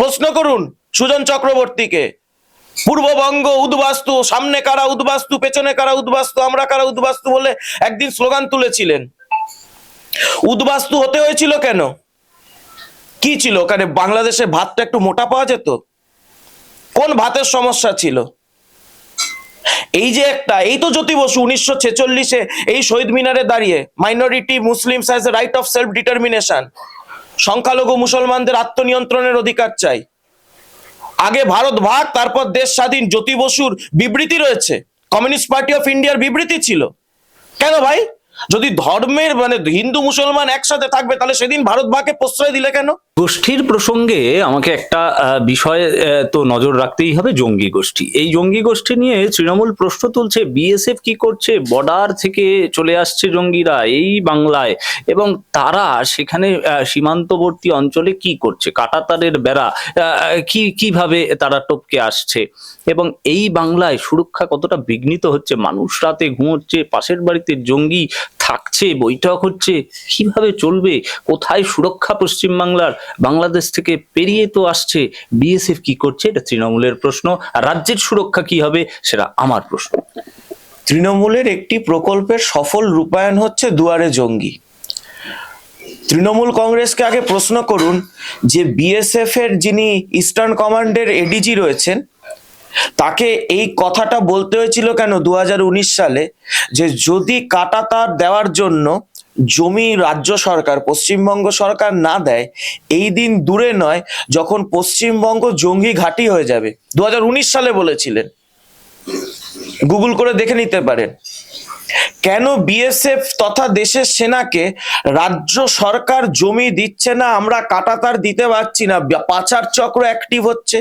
প্রশ্ন করুন সুজন চক্রবর্তীকে। পূর্ববঙ্গ উদ্বাস্তু, সামনে কারা উদ্বাস্তু, পেছনে কারা উদ্বাস্তু, আমরা কারা উদ্বাস্তু বলে একদিন স্লোগান তুলেছিলেন। উদ্বাস্তু হতে হয়েছিল কেন? কি ছিল? ওখানে বাংলাদেশে ভাতটা একটু মোটা পাওয়া যেত? কোন ভাতের সমস্যা ছিল? এই যে একটা, এই তো জ্যোতি বসু উনিশশো ছেচল্লিশে এই শহীদ মিনারে দাঁড়িয়ে minority Muslims has right of self determination সংখ্যালঘু মুসলমানদের আত্মনিয়ন্ত্রণের অধিকার চাই। আগে ভারত ভাগ, তারপর দেশ স্বাধীন, জ্যোতি বসুর বিবৃতি রয়েছে। কমিউনিস্ট পার্টি অফ ইন্ডিয়ার বিবৃতি ছিল। কেন ভাই? যদি ধর্মের মানে হিন্দু মুসলমান একসাথে থাকবে, তাহলে সেদিন ভারত ভাগকে প্রশ্রয় দিলে কেন? গোষ্ঠীর প্রসঙ্গে আমাকে একটা বিষয়ে তো নজর রাখতেই হবে জঙ্গি গোষ্ঠী। এই জঙ্গি গোষ্ঠী নিয়ে তৃণমূল প্রশ্ন তুলছে, বিএসএফ কি করছে, বর্ডার থেকে চলে আসছে জঙ্গিরা এই বাংলায়, এবং তারা সেখানে সীমান্তবর্তী অঞ্চলে কি করছে, কাটাতারের বেড়া কি, কীভাবে তারা টপকে আসছে, এবং এই বাংলায় সুরক্ষা কতটা বিঘ্নিত হচ্ছে, মানুষ রাতে ঘুমোচ্ছে, পাশের বাড়িতে জঙ্গি থাকছে, বৈঠক হচ্ছে, কীভাবে চলবে, কোথায় সুরক্ষা পশ্চিমবাংলার বাংলাদেশ থেকে পেরিয়ে তো আসছে, বিএসএফ কি করছে, এটা তৃণমূলের প্রশ্ন, আর রাজ্যের সুরক্ষা কি হবে, সেটা আমার প্রশ্ন। তৃণমূলের একটি প্রকল্পের সফল রূপায়ণ হচ্ছে দুয়ারে জঙ্গি। তৃণমূল কংগ্রেসকে আগে প্রশ্ন করুন যে বিএসএফ এর যিনি ইস্টার্ন কমান্ডের এডিজি রয়েছেন তাকে এই কথাটা বলতে হয়েছিল কেন দু হাজার উনিশ সালে? যে যদি কাটা তার দেওয়ার জন্য জমি রাজ্য সরকার, পশ্চিমবঙ্গ সরকার না দেয়, এই দিন দূরে নয়, যখন পশ্চিমবঙ্গ জঙ্গি ঘাঁটি হয়ে যাবে। দু হাজার উনিশ সালে বলেছিলেন। গুগল করে দেখে নিতে পারেন। কেন বিএসএফ তথা দেশের সেনাকে রাজ্য সরকার জমি দিচ্ছে না আমরা কাটাতার দিতে পারছি না পাচার চক্র অ্যাক্টিভ হচ্ছে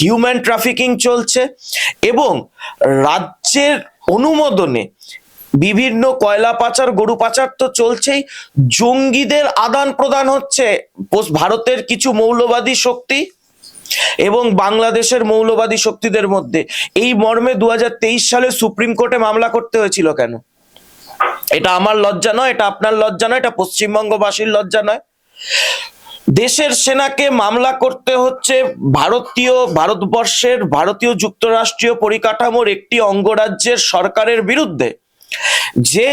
হিউম্যান ট্রাফিকিং চলছে এবং রাজ্যের অনুমোদনে বিভিন্ন কয়লা পাচার গরু পাচার তো চলছেই জঙ্গিদের আদান প্রদান হচ্ছে ভারতের কিছু মৌলবাদী শক্তি। এবং বাংলাদেশের মৌলবাদী শক্তিদের মধ্যে। এই মর্মে দুহাজার তেইশ সালে সুপ্রিম কোর্টে মামলা করতে হয়েছিল কেন? এটা আমার লজ্জা নয়, এটা আপনার লজ্জা নয়, এটা পশ্চিমবঙ্গবাসীর লজ্জা নয়। দেশের সেনাকে মামলা করতে হচ্ছে ভারতীয়, ভারতবর্ষের ভারতীয় যুক্তরাষ্ট্রীয় পরিকাঠামোর একটি অঙ্গরাজ্যের সরকারের বিরুদ্ধে। যে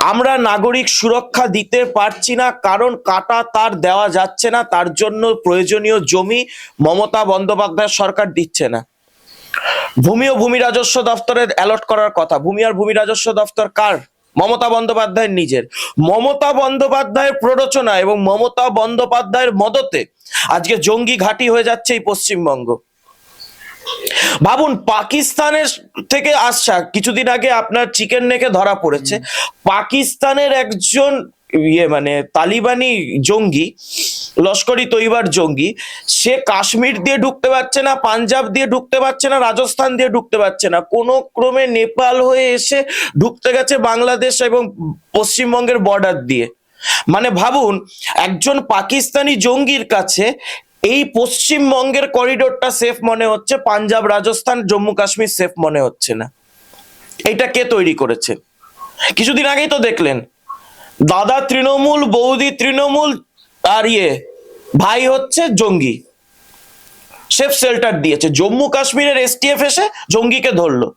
আমরা নাগরিক সুরক্ষা দিতে পারছি না, কারণ কাটা তার দেওয়া যাচ্ছে না, তার জন্য প্রয়োজনীয় জমি মমতা বন্দ্যোপাধ্যায় সরকার দিচ্ছে না। ভূমি ও ভূমি রাজস্ব দফতরের অ্যালট করার কথা। ভূমি আর ভূমি রাজস্ব দফতর কার? মমতা বন্দ্যোপাধ্যায়ের নিজের। মমতা বন্দ্যোপাধ্যায়ের প্ররোচনা এবং মমতা বন্দ্যোপাধ্যায়ের মদতে আজকে জঙ্গি ঘাঁটি হয়ে যাচ্ছে এই পশ্চিমবঙ্গ। ভাবুন পাকিস্তানের থেকে আসছা কিছুদিন আগে আপনার চিকেন নেকে ধরা পড়েছে। পাকিস্তানের একজন ইয়ে মানে তালিবানি জঙ্গি লস্করি তৈবার জঙ্গি সে কাশ্মীর দিয়ে ঢুকতে পারছে না পাঞ্জাব দিয়ে ঢুকতে পারছে না রাজস্থান দিয়ে ঢুকতে পারছে না। কোনো ক্রমে নেপাল হয়ে এসে ঢুকতে গেছে বাংলাদেশ এবং পশ্চিমবঙ্গের বর্ডার দিয়ে। মানে ভাবুন একজন পাকিস্তানি জঙ্গির কাছে এই পশ্চিমবঙ্গের করিডোরটা সেফ মনে হচ্ছে, পাঞ্জাব, রাজস্থান, জম্মু, কাশ্মীর সেফ মনে হচ্ছে না। এটা কে তৈরি করেছে? কিছুদিন আগেই তো দেখলেন, দাদা তৃণমূল, বৌদি তৃণমূল, আর ইয়ে ভাই হচ্ছে জঙ্গি। সেফ শেল্টার দিয়েছে। জম্মু কাশ্মীরের এসটিএফ এসে জঙ্গিকে ধরলো।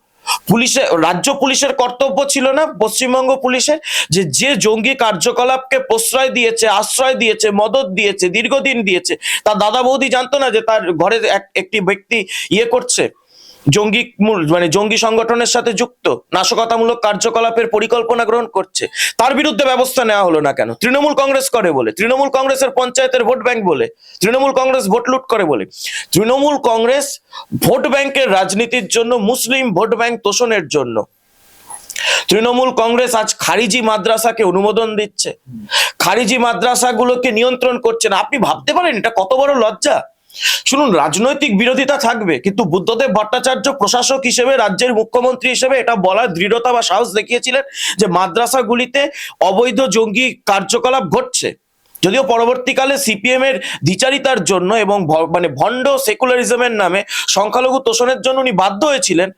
পুলিশের, রাজ্য পুলিশের কর্তব্য ছিল না, পশ্চিমবঙ্গ পুলিশের, যে যে জঙ্গি কার্যকলাপকে প্রশ্রয় দিয়েছে, আশ্রয় দিয়েছে, মদত দিয়েছে, দীর্ঘদিন দিয়েছে, তার দাদা বৌদি জানতো না যে তার ঘরে এক- একটি ব্যক্তি ইয়ে করছে? জঙ্গি মূল- মানে জঙ্গি সংগঠনের সাথে যুক্ত, নাশকতামূলক কার্যকলাপের পরিকল্পনা গ্রহণ করছে। তার বিরুদ্ধে ব্যবস্থা নেওয়া হলো না কেন? তৃণমূল কংগ্রেস করে বলে, তৃণমূল কংগ্রেসের পঞ্চায়েতের ভোট ব্যাংক বলে, তৃণমূল কংগ্রেস ভোট লুট করে বলে। তৃণমূল কংগ্রেস ভোট ব্যাংকের রাজনীতির জন্য, মুসলিম ভোট ব্যাংক তোষণের জন্য। তৃণমূল কংগ্রেস আজ খারিজি মাদ্রাসাকে অনুমোদন দিচ্ছে। খারিজি মাদ্রাসাগুলোকে নিয়ন্ত্রণ করছে না। আপনি ভাবতে পারেন, এটা কত বড় লজ্জা? শুনুন, রাজনৈতিক বিরোধিতা থাকবে, কিন্তু বুদ্ধদেব ভট্টাচার্য প্রশাসক হিসেবে, রাজ্যের মুখ্যমন্ত্রী হিসেবে এটা বলার দৃঢ়তা বা সাহস দেখিয়েছিলেন যে মাদ্রাসাগুলিতে অবৈধ জঙ্গি কার্যকলাপ ঘটছে। যদিও পরবর্তীকালে সিপিএম এর দ্বিচারিতার জন্য এবং মানে ভণ্ড সেকুলারিজমের নামে সংখ্যালঘু তোষণের জন্য উনি বাধ্য হয়েছিলেন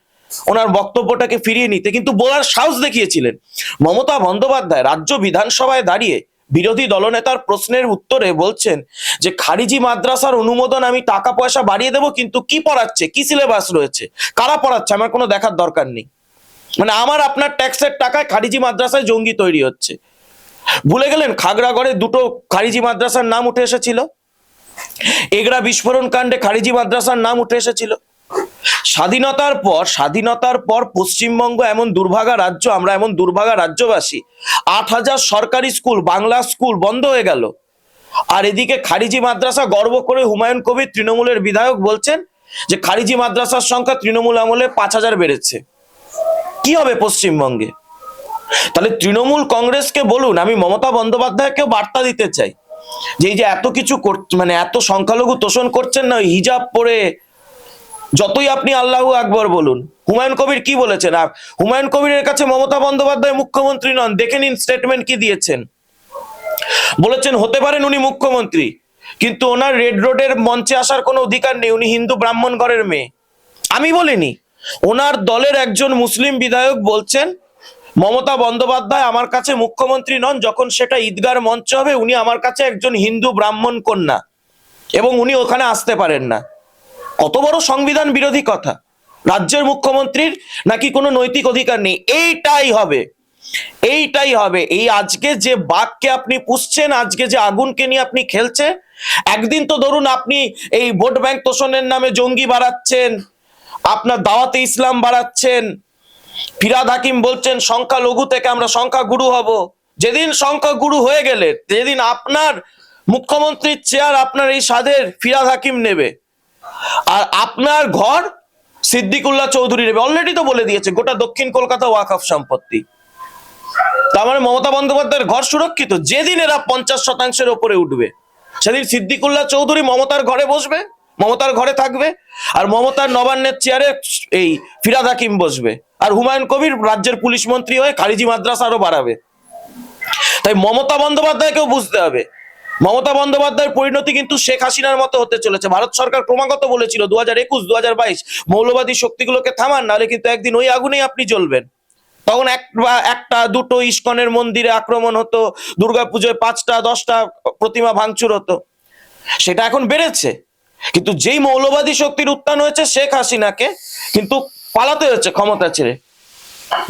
ওনার বক্তব্যটাকে ফিরিয়ে নিতে, কিন্তু বলার সাহস দেখিয়েছিলেন। মমতা বন্দ্যোপাধ্যায় রাজ্য বিধানসভায় দাঁড়িয়ে বিরোধী দলনেতার প্রশ্নের উত্তরে বলছেন যে, খারিজি মাদ্রাসার অনুমোদন আমি টাকা পয়সা বাড়িয়ে দেবো, কিন্তু কি পড়াচ্ছে? কি সিলেবাস রয়েছে? কারা পড়াচ্ছে? আমার কোনো দেখার দরকার নেই। মানে আমার আপনার ট্যাক্সের টাকায় খারিজি মাদ্রাসায় জঙ্গি তৈরি হচ্ছে। ভুলে গেলেন, খাগড়াগড়ে দুটো খারিজি মাদ্রাসার নাম উঠে এসেছিল? এগরা বিস্ফোরণ কাণ্ডে খারিজি মাদ্রাসার নাম উঠে এসেছিল? স্বাধীনতার পর স্বাধীনতার পর পশ্চিমবঙ্গ এমন দুর্ভাগা রাজ্য, আমরা এমন দুর্ভাগা রাজ্যবাসী। আট হাজার সরকারি স্কুল, বাংলা স্কুল বন্ধ হয়ে গেল। আর এদিকে খারিজি মাদ্রাসা গর্ব করে হুমায়ুন কবির তৃণমূলের বিধায়ক বলছেন যে, খারিজি মাদ্রাসার সংখ্যা তৃণমূল আমলে পাঁচ হাজার বেড়েছে। কি হবে পশ্চিমবঙ্গে? তাহলে তৃণমূল কংগ্রেসকে বলুন, আমি মমতা বন্দ্যোপাধ্যায়কেও বার্তা দিতে চাই। যে, এই যে এত কিছু মানে এত সংখ্যালঘু তোষণ করছেন না হিজাব পরে যতই আপনি আল্লাহু আকবর বলুন, হুমায়ুন কবির কি বলেছেন? আর হুমায়ুন কবিরের কাছে মমতা বন্দ্যোপাধ্যায় মুখ্যমন্ত্রী নন, দেখে নিন স্টেটমেন্ট কি দিয়েছেন। বলেছেন, হতে পারেন উনি মুখ্যমন্ত্রী, কিন্তু ওনার রেড রোডের মঞ্চে আসার কোনো অধিকার নেই, উনি হিন্দু ব্রাহ্মণ ঘরের মেয়ে। আমি বলিনি, ওনার দলের একজন মুসলিম বিধায়ক বলছেন, মমতা বন্দ্যোপাধ্যায় আমার কাছে মুখ্যমন্ত্রী নন, যখন সেটা ঈদগার মঞ্চ হবে, উনি আমার কাছে একজন হিন্দু ব্রাহ্মণ কন্যা এবং উনি ওখানে আসতে পারেন না। কত বড় সংবিধান বিরোধী কথা? রাজ্যের মুখ্যমন্ত্রীর নাকি কোনো নৈতিক অধিকার নেই? এইটাই হবে। এইটাই হবে। এই আজকে যে বাঘকে আপনি পুষছেন, আজকে যে আগুনকে নিয়ে আপনি খেলছে একদিন তো ধরুন আপনি এই ভোট ব্যাংক তোষণের নামে জঙ্গি বাড়াচ্ছেন, আপনার দাওয়াতে ইসলাম বাড়াচ্ছেন, ফিরাদ হাকিম বলছেন সংখ্যা লঘু থেকে আমরা সংখ্যা গুরু হব। যেদিন সংখ্যা গুরু হয়ে গেলে, যেদিন আপনার মুখ্যমন্ত্রীর চেয়ার, আপনার এই সাধের ফিরাদ হাকিম নেবে। আর আপনার ঘর সিদ্দিকুল্লাহ চৌধুরী নেবে অলরেডি তো বলে দিয়েছে, গোটা দক্ষিণ কলকাতা ওয়াকফ সম্পত্তি। তার মানে মমতা বন্দ্যোপাধ্যায়ের ঘর সুরক্ষিত, যেদিন এরা পঞ্চাশ শতাংশের ওপরে উঠবে, সেদিন সিদ্দিকুল্লাহ চৌধুরী মমতার ঘরে বসবে, মমতার ঘরে থাকবে, আর মমতার নবান্নের চেয়ারে এই ফিরাদ হাকিম বসবে, আর হুমায়ুন কবির রাজ্যের পুলিশ মন্ত্রী হয়ে খারিজি মাদ্রাসা আরও বাড়াবে। তাই মমতা বন্দ্যোপাধ্যায়কেও বুঝতে হবে মমতা বন্দ্যোপাধ্যায়ের পরিণতি কিন্তু শেখ হাসিনার মতো হতে চলেছে। ভারত সরকার ক্রমাগত বলেছিল দু হাজার একুশ দু হাজার বাইশ, মৌলবাদী শক্তিগুলোকে থামান, নাহলে কিন্তু একদিন ওই আগুনেই আপনি জ্বলবেন। তখন এক বা একটা, দুটো ইস্কনের মন্দিরে আক্রমণ হতো, দুর্গাপুজোয় পাঁচটা, দশটা প্রতিমা ভাঙচুর হতো। সেটা এখন বেড়েছে। কিন্তু যেই মৌলবাদী শক্তির উত্থান হয়েছে শেখ হাসিনাকে, কিন্তু পালাতে হয়েছে ক্ষমতা ছেড়ে।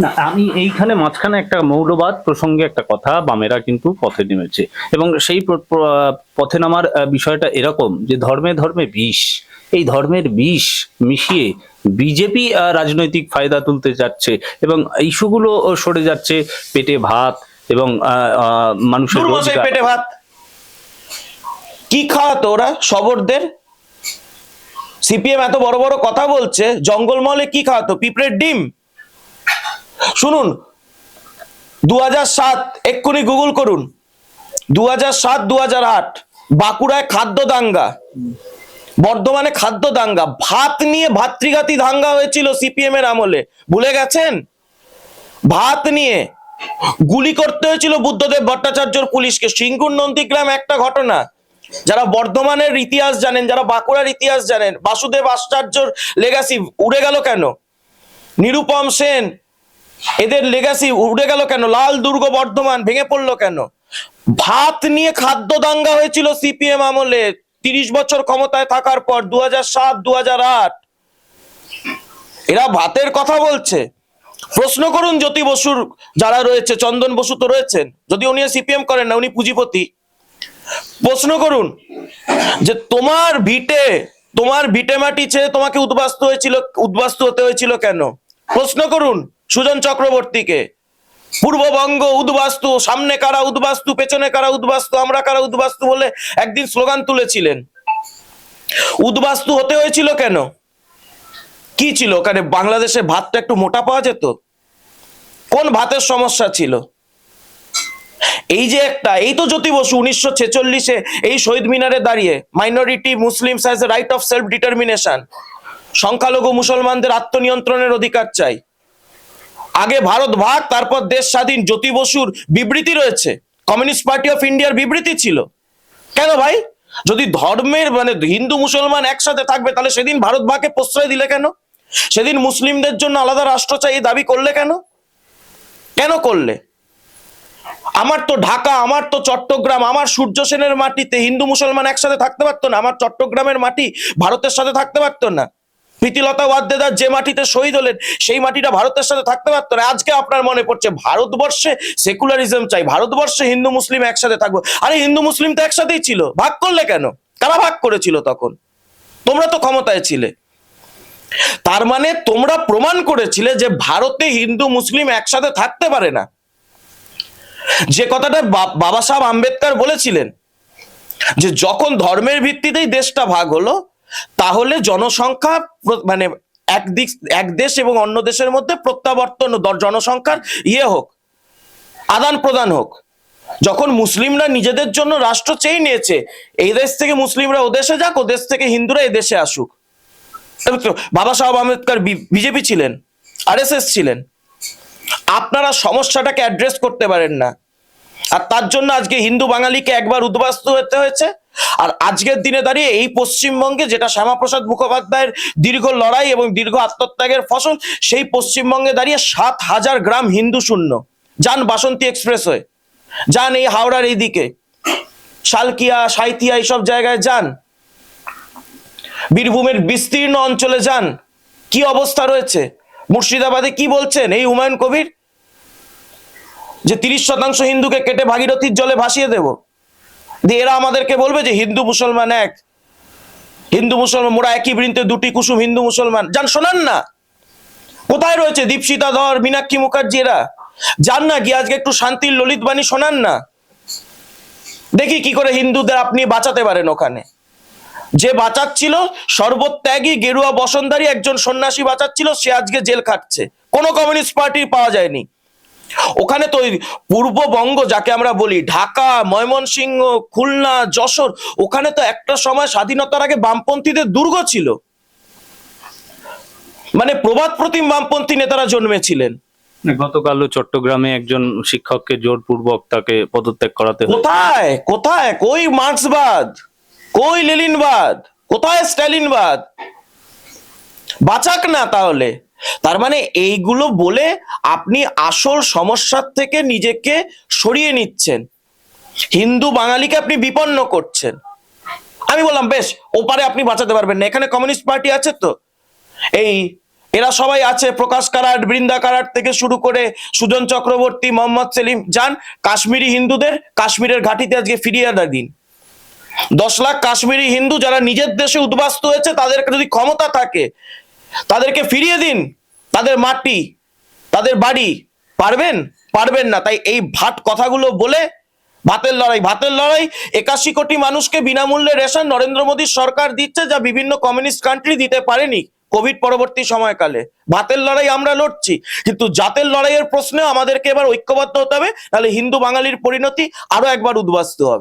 না আমি এইখানে মাঝখানে একটা মৌলবাদ প্রসঙ্গে একটা কথা বামেরা কিন্তু পথে নেমেছে। এবং সেই পথে নামার বিষয়টা এরকম যে ধর্মে ধর্মে বিষ। এই ধর্মের বিষ মিশিয়ে বিজেপি রাজনৈতিক ফায়দা তুলতে যাচ্ছে এবং ইস্যুগুলো সরে যাচ্ছে পেটে ভাত এবং মানুষের পেটে ভাত। কি খাওয়াতো ওরা শবরদের সিপিএম এত বড় বড় কথা বলছে জঙ্গলমহলে কি খাওয়াতো? পিঁপড়ের ডিম? শুনুন দু হাজার সাত, এক্ষুনি গুগল করুন। দু হাজার সাত দু হাজার আট, বাঁকুড়ায় খাদ্য দাঙ্গা, বর্ধমানে খাদ্য দাঙ্গা, ভাত নিয়ে ভাতৃঘাতী দাঙ্গা হয়েছিল সিপিএম এর আমলে। ভুলে গেছেন? ভাত নিয়ে গুলি করতে হয়েছিল বুদ্ধদেব ভট্টাচার্যর পুলিশকে। সিঙ্গুর নন্দীগ্রাম একটা ঘটনা। যারা বর্ধমানের ইতিহাস জানেন, যারা বাঁকুড়ার ইতিহাস জানেন, বাসুদেব আশ্চর্যর লেগাসি উড়ে গেল কেন? নিরুপম সেন এদের লেগাসি উড়ে গেল কেন? লাল দুর্গ বর্ধমান ভেঙে পড়ল কেন? ভাত নিয়ে খাদ্য দাঙ্গা হয়েছিল সিপিএম আমলে। তিরিশ বছর ক্ষমতায় থাকার পর দু হাজার সাত দু হাজার আট। এরা ভাতের কথা বলছে। প্রশ্ন করুন জ্যোতি বসুর যারা রয়েছে, চন্দন বসু তো রয়েছেন। যদি উনি সিপিএম করেন না, উনি পুঁজিপতি। প্রশ্ন করুন যে তোমার ভিটে তোমার ভিটে মাটি ছেড়ে তোমাকে উদ্বাস্ত হয়েছিল, উদ্বাস্ত হতে হয়েছিল কেন? প্রশ্ন করুন। সুজন চক্রবর্তীকে। পূর্ববঙ্গ উদ্বাস্তু, সামনে কারা উদ্বাস্তু, পেছনে কারা উদ্বাস্তু, আমরা কারা উদ্বাস্তু বলে একদিন স্লোগান তুলেছিলেন। উদ্বাস্তু হতে হয়েছিল কেন? কি ছিল? ওখানে বাংলাদেশে ভাতটা একটু মোটা পাওয়া যেত। কোন ভাতের সমস্যা ছিল? এই যে একটা, এই তো জ্যোতি বসু উনিশশো ছেচল্লিশে এই শহীদ মিনারে দাঁড়িয়ে minority Muslims has right of self determination সংখ্যালঘু মুসলমানদের আত্মনিয়ন্ত্রণের অধিকার চাই। আগে ভারত ভাগ তারপর দেশ স্বাধীন। জ্যোতি বসুর বিবৃতি রয়েছে। কমিউনিস্ট পার্টি অফ ইন্ডিয়ার বিবৃতি ছিল। কেন ভাই? যদি ধর্মের মানে হিন্দু মুসলমান একসাথে থাকবে, তাহলে সেদিন ভারত ভাগকে প্রশ্রয় দিলে কেন? সেদিন মুসলিমদের জন্য আলাদা রাষ্ট্র চাই, এই দাবি করলে কেন? কেন করলে? আমার তো ঢাকা, আমার তো চট্টগ্রাম, আমার সূর্য সেনের মাটিতে হিন্দু মুসলমান একসাথে থাকতে পারতো না, আমার চট্টগ্রামের মাটি ভারতের সাথে থাকতে পারতো না। প্রীতিলতা ওয়াদ্দেদার যে মাটিতে শহীদ হলেন, সেই মাটিটা ভারতের সাথে থাকতে পারতো না। আজকে আপনার মনে পড়ছে, ভারতবর্ষে সেকুলারিজম চাই, ভারতবর্ষে হিন্দু মুসলিম একসাথে থাকব। আরে, হিন্দু মুসলিম তো একসাথেই ছিল। ভাগ করলে কেন? কারা ভাগ করেছিল তখন? তোমরা তো ক্ষমতায় ছিলে। তার মানে তোমরা প্রমাণ করেছিলে যে ভারতে হিন্দু মুসলিম একসাথে থাকতে পারে না। যে কথাটা বাবা সাহেব আম্বেদকর বলেছিলেন যে, যখন ধর্মের ভিত্তিতেই দেশটা ভাগ হলো তাহলে জনসংখ্যা মানে এক দিক, এক দেশ এবং অন্য দেশের মধ্যে প্রত্যাবর্তন জনসংখ্যার ইয়ে হোক, আদান প্রদান হোক। যখন মুসলিমরা নিজেদের জন্য রাষ্ট্র চেয়ে নিয়েছে, এই দেশ থেকে মুসলিমরা ও দেশে যাক, ও দেশ থেকে হিন্দুরা এই দেশে আসুক। বাবা সাহেব আম্বেদকর বিজেপি ছিলেন, আরএসএস ছিলেন। আপনারা সমস্যাটাকে অ্যাড্রেস করতে পারেন না। আর তার জন্য আজকে হিন্দু বাঙালিকে একবার উদ্বাস্তু হতে হয়েছে। আর আজকের দিনে দাঁড়িয়ে এই পশ্চিমবঙ্গে যেটা শ্যামাপ্রসাদ মুখোপাধ্যায়ের দীর্ঘ লড়াই এবং দীর্ঘ আত্মত্যাগের ফসল, সেই পশ্চিমবঙ্গে দাঁড়িয়ে সাত হাজার গ্রাম হিন্দু শূন্য। যান বাসন্তী এক্সপ্রেস হয়ে যান এই হাওড়ার এইদিকে। শালকিয়া, সাঁইথিয়া এইসব জায়গায় যান। বীরভূমের বিস্তীর্ণ অঞ্চলে যান। কি অবস্থা রয়েছে? মুর্শিদাবাদে কি বলছেন এই হুমায়ুন কবির? যে তিরিশ শতাংশ হিন্দুকে কেটে ভাগীরথীর জলে ভাসিয়ে দেব। দিয়ে এরা আমাদেরকে বলবে যে হিন্দু মুসলমান এক। হিন্দু মুসলমান মোরা একই বৃন্তে দুটি কুসুম হিন্দু মুসলমান। যান, শোনান না। কোথায় রয়েছে দীপশিতা ধর মীনাক্ষী মুখার্জি এরা? যান না, গিয়ে আজকে একটু শান্তির ললিত বাণী শোনান না। দেখি কি করে হিন্দুদের আপনি বাঁচাতে পারেন ওখানে। যে বাঁচাচ্ছিল, সর্বত্যাগী গেরুয়া বসন্ধারী একজন সন্ন্যাসী বাঁচাচ্ছিল, সে আজকে জেল খাটছে। কোনো কমিউনিস্ট পার্টির পাওয়া যায়নি। ওখানে তো পূর্ববঙ্গ যাকে আমরা বলি ঢাকা ময়মনসিংহ খুলনা যশোর ওখানে তো একটা সময় স্বাধীনতার আগে বামপন্থীদের দুর্গ ছিল। মানে প্রবাদ প্রতিম বামপন্থী নেতারা জন্মেছিলেন। গতকালও চট্টগ্রামে একজন শিক্ষককে জোরপূর্বক তাকে পদত্যাগ করাতে কোথায়? কোথায়? কই মার্ক্সবাদ? কই লেলিনবাদ কোথায় স্ট্যালিনবাদ? বাঁচাক না তাহলে। তার মানে এইগুলো বলে আপনি আসল সমস্যার থেকে নিজেকে সরিয়ে নিচ্ছেন। হিন্দু বাঙালিকে আপনি বিপন্ন করছেন। আমি বললাম, বেশ, ওপারে আপনি বাঁচাতে পারবেন না, এখানে কমিউনিস্ট পার্টি আছে তো? এই, এরা সবাই আছে, প্রকাশ কারাট, বৃন্দা কারাট থেকে শুরু করে সুজন চক্রবর্তী, মোহাম্মদ সেলিম, যান, কাশ্মীরি হিন্দুদের, কাশ্মীরের ঘাটিতে আজকে ফিরিয়ে দিন। দশ লাখ কাশ্মীরি হিন্দু যারা নিজের দেশে উদ্বাস্ত হয়েছে তাদেরকে যদি ক্ষমতা থাকে তাদেরকে ফিরিয়ে দিন। তাদের মাটি, তাদের বাড়ি। পারবেন? পারবেন না। তাই এই ভাট কথাগুলো বলে ভাতের লড়াই ভাতের লড়াই। একাশি কোটি মানুষকে বিনামূল্যে রেশন নরেন্দ্র মোদীর সরকার দিচ্ছে যা বিভিন্ন কমিউনিস্ট কান্ট্রি দিতে পারেনি কোভিড পরবর্তী সময়কালে। ভাতের লড়াই আমরা লড়ছি, কিন্তু জাতের লড়াইয়ের প্রশ্নে আমাদেরকে এবার ঐক্যবদ্ধ হতে হবে, নাহলে হিন্দু বাঙালির পরিণতি আরও একবার উদ্বাস্তু হবে।